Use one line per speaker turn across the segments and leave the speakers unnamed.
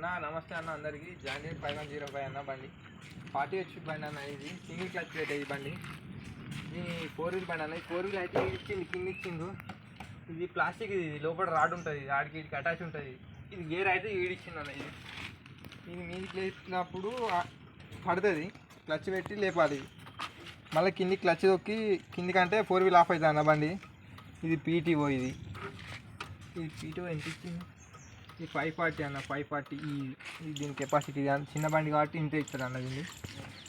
అన్న నమస్తే అన్న అందరికి. జాండీర్ ఫైవ్ వన్ జీరో ఫైవ్ అన్న బండి. ఫార్టీ వచ్చి బండి అన్న ఇది. సింగిల్ క్లచ్ ప్లేట్ ఈ బండి. ఇది ఫోర్ వీల్ బండి అన్న. ఈ ఫోర్ వీల్ అయితే ఇచ్చింది కింద ఇచ్చిండు. ఇది ప్లాస్టిక్ ఇది లోపల రాడ్ ఉంటుంది. ఆడికి ఇడికి అటాచ్ ఉంటుంది. ఇది గేర్ అయితే ఈడిచ్చింది అన్న ఇది. ఇది మీదికి లేపినప్పుడు పడుతుంది. క్లచ్ పెట్టి లేపాలి. మళ్ళీ కింది క్లచ్ తొక్కి కిందికంటే ఫోర్ వీల్ ఆఫ్ అవుతుంది అన్న బండి. ఇది పీటీఓ ఇది. ఇది పీటీఓ ఎంత ఇచ్చింది? ఈ ఫైవ్ ఫార్టీ అన్న ఫైవ్ ఫార్టీ ఈ దీని కెపాసిటీ చిన్న బండి కాబట్టి ఇంత ఇస్తుంది అన్న దీన్ని.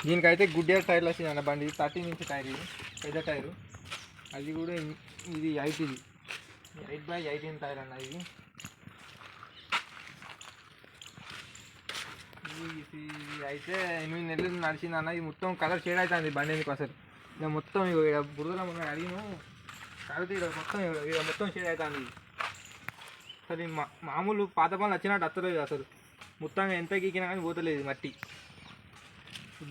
దీనికైతే గుడ్ ఇయర్ టైర్లు వచ్చింది అన్న బండి థర్టీన్ ఇంచ్ టైర్ ఇది పెద్ద టైరు. అది కూడా ఇది ఎయిట్ ఇది. ఎయిట్ బై ఎయిటీన్ టైర్ అన్న ఇది. ఇది అయితే ఎనిమిది నెలలు నడిచింది అన్న. ఇది మొత్తం కలర్ షేడ్ అవుతుంది బండి ఎందుకు అసలు? ఇక మొత్తం ఇక బురదలో మొన్న అడిగిన కాబట్టి మొత్తం ఇక మొత్తం షేడ్ అవుతుంది అసలు మా మామూలు పాత పనులు వచ్చినట్టు అత్తలేదు అసలు. మొత్తంగా ఎంత గీకినా కానీ పోతలేదు మట్టి.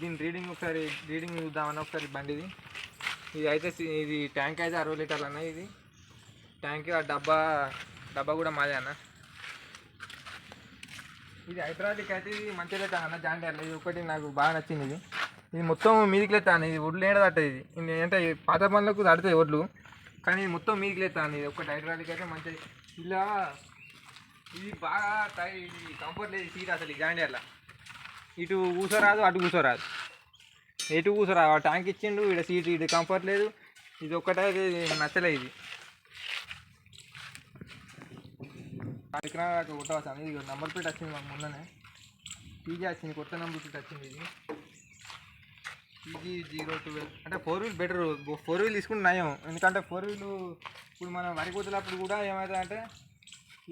దీని రీడింగ్ ఒకసారి రీడింగ్ చూద్దామన్న ఒకసారి బండిది. ఇది అయితే ఇది ట్యాంక్ అయితే అరవై లీటర్లు అన్న ఇది. ట్యాంక్ ఆ డబ్బా డబ్బా కూడా మాదే అన్న. ఇది హైదరాబాద్కి అయితే ఇది మంచిగా లేతా అన్న జాండర్లో ఇది ఒకటి నాకు బాగా నచ్చింది ఇది. ఇది మొత్తం మీదికి అన్న ఇది ఒడ్లు ఏడదట్టది ఇది ఇది అంటే పాత పనులకు తడుతాయి ఒడ్లు. కానీ ఇది మొత్తం మీదికి అన్న ఇది ఒకటి హైదరాబాద్కి అయితే మంచిది ఇలా ఇది బాగా టై కంఫర్ట్ లేదు సీట్ అసలు ఈ జాండర్లో ఇటు కూసోరాదు అటు కూసోరాదు ఎటు కూసోరాదు ఆ ట్యాంక్ ఇచ్చిండు ఇక్కడ సీట్ ఇది కంఫర్ట్ లేదు. ఇది ఒక్కటే ఇది నచ్చలేదు ఇది. కార్యక్రమం కొట్టవచ్చు ఇది నెంబర్ ప్లేట్ వచ్చింది మాకు మొన్ననే. పీజీ వచ్చింది కొత్త నెంబర్ ప్లేట్ వచ్చింది ఇది. PG zero twelve. అంటే four wheel better four wheel తీసుకుంటే నయం. ఎందుకంటే ఫోర్ వీల్ ఇప్పుడు మనం వరి కోతులప్పుడు కూడా ఏమవుతుంది అంటే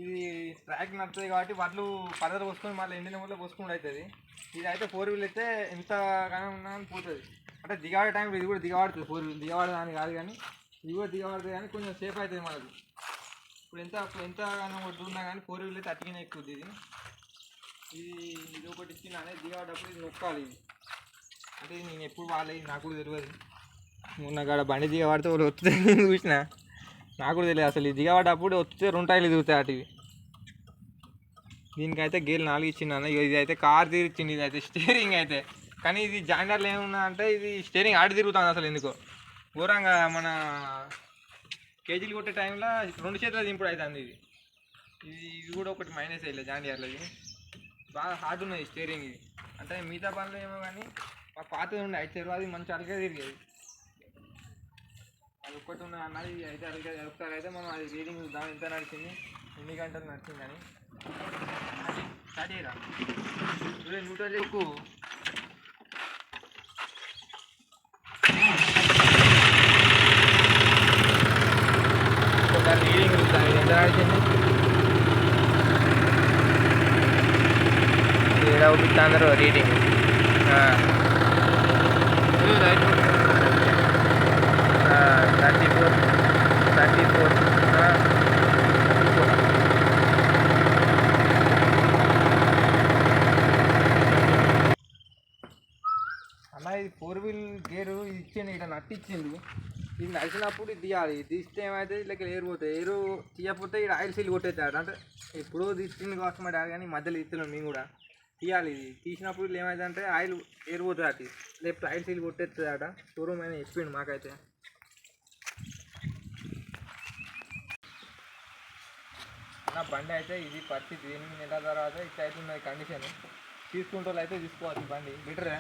ఇది ట్రాక్ నడుతుంది కాబట్టి వడ్లు పరదలు పోసుకొని మళ్ళీ ఎండిన వల్ల పోసుకుంటూ అవుతుంది ఇది అయితే ఫోర్ వీల్ అయితే ఎంత కాలం ఉన్నా పోతుంది. అంటే దిగబడే టైంలో ఇది కూడా దిగబడుతుంది ఫోర్ వీల్ దిగబడదాని కాదు కానీ ఇది కూడా దిగబడుతుంది కానీ కొంచెం సేఫ్ అవుతుంది మనకు. ఇప్పుడు ఎంత అప్పుడు ఎంతగానో ఒకటి ఉన్నా కానీ ఫోర్ వీల్ అయితే అట్టిగానే ఎక్కుతుంది ఇది. ఇది ఇది ఒకటి ఇచ్చిన దిగబడేటప్పుడు ఇది నొక్కాలి ఇది. అంటే నేను ఎప్పుడు వాడలేదు నాకు కూడా తెలియదు. మొన్న కాడ బండి దిగబడితే ఒకటి వస్తుంది చూసిన. నాకు కూడా తెలియదు అసలు. ఇది దిగబడ్డప్పుడు వస్తే రెండు టైర్లు దిగుతాయి అటు ఇవి. దీనికైతే గేర్ నాలుగు ఇచ్చిండు ఇది అయితే కార్ తీరిచ్చింది ఇది అయితే స్టీరింగ్ అయితే. కానీ ఇది జాయినర్లు ఏమున్నా అంటే ఇది స్టీరింగ్ ఆడి తిరుగుతుంది అసలు ఎందుకో. ఘోరంగా మన కేజీలు కొట్టే టైంలో రెండు చేతుల దింపుడు అవుతుంది ఇది. ఇది ఇది కూడా ఒకటి మైనస్ అయ్యలే జాండియర్లో బాగా హార్డ్ ఉన్నది స్టీరింగ్ ఇది. అంటే మిగతా పనులు ఏమో కానీ మా పాతది ఉండే ఐదు చెరువు అది మంచి అలకే తిరిగేది. అది ఒక్కటి ఉన్నది అన్నది అయితే అరకే ఒకసారి అయితే మనం అది రీడింగ్ చూద్దాం ఎంత నడిచింది? ఎన్ని గంటలు నడిచిందని అని స్టార్ట్ చేయరా చూడే న్యూట్రల్ ఎక్కువ ఒకసారి రీడింగ్ చూద్దాం ఇది ఎంత నడిచింది ఏడా అవుతుంది అందరూ reading thirty four thirty four అన్న ఇది ఫోర్ వీల్ గేరు ఇది ఇచ్చిండు ఇక్కడ నట్టు ఇది నడిచినప్పుడు ఇది తీయాలి ఇది తీస్తే ఏమైతే ఇట్లా ఎయిర్ పోతాయి ఎయిర్ తీయకపోతే ఇక్కడ ఆయిల్ సీల్ కొట్టేస్తాడు అంటే ఎప్పుడో తీసింది కోసం మా డాడీ కానీ మధ్యలో ఇస్తున్నాం మేము కూడా తీయాలి ఇది తీసినప్పుడు ఇట్లా ఏమైంది అంటే ఆయిల్ ఎయిర్ పోతుంది అటు లేకపోతే ఆయిల్ సీల్ కొట్టేస్తుంది అట షోరూమ్ అయినా చెప్పిండు మాకైతే నా బండి అయితే ఇది పరిస్థితి ఎనిమిది నెలల తర్వాత ఇట్లా అవుతున్నది కండిషన్ తీసుకుంటే అయితే తీసుకోవచ్చు బండి బెటరే